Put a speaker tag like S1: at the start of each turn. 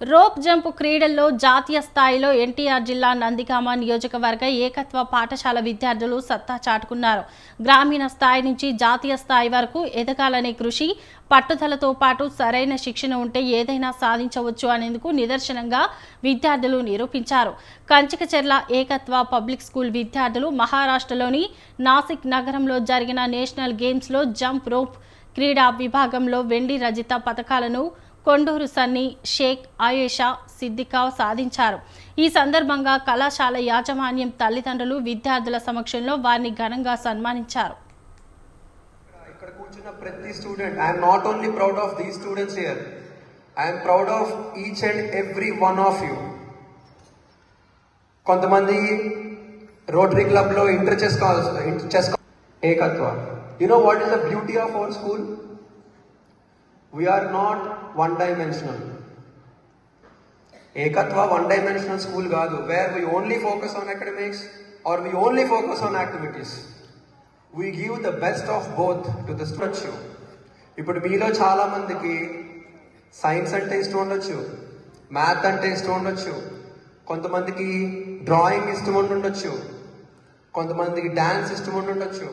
S1: Rope jump క్రీడల్లో జాతీయ స్థాయిలో ఎన్టీఆర్ జిల్లా నందిగామ నియోజకవర్గ ఏకత్వ పాఠశాల విద్యార్థులు సత్తా చాటుకున్నారు. గ్రామీణ స్థాయి నుంచి జాతీయ స్థాయి వరకు ఎదగాలనే కృషి పట్టుదలతో పాటు సరైన శిక్షణ ఉంటే ఏదైనా సాధించవచ్చు అనేందుకు నిదర్శనంగా విద్యార్థులు నిరూపించారు. కంచికచెర్ల ఏకత్వ పబ్లిక్ స్కూల్ విద్యార్థులు మహారాష్ట్రలోని నాసిక్ నగరంలో జరిగిన నేషనల్ గేమ్స్లో జంప్ రోప్ క్రీడా విభాగంలో వెండి రజిత పథకాలను కొండూరు సన్నీ షేక్ ఆయేషా సిద్దికా సాధించారు. ఈ సందర్భంగా కళాశాల యాజమాన్యం తల్లిదండ్రులు విద్యార్థుల సమక్షంలో వారిని ఘనంగా సన్మానించారు.
S2: ఇక్కడ కూర్చున్న ప్రతి student I'm not only proud of the students here I'm proud of each and every one of you కొంతమంది రోటరీ క్లబ్లో ఇంటర్ చేసుకోవాలి chess Ekatva you know what is the beauty of our school we are not one dimensional Ekatva one dimensional school కాదు where we only focus on academics or we only focus on activities we give the best of both to the students ఇప్పుడు మీలో చాలా మందికి science అంటే ఇష్టం ఉండొచ్చు math అంటే ఇష్టం ఉండొచ్చు కొంతమందికి డ్రాయింగ్ ఇష్టం ఉండి ఉండొచ్చు కొంతమందికి డ్యాన్స్ ఇష్టం ఉండి ఉండొచ్చు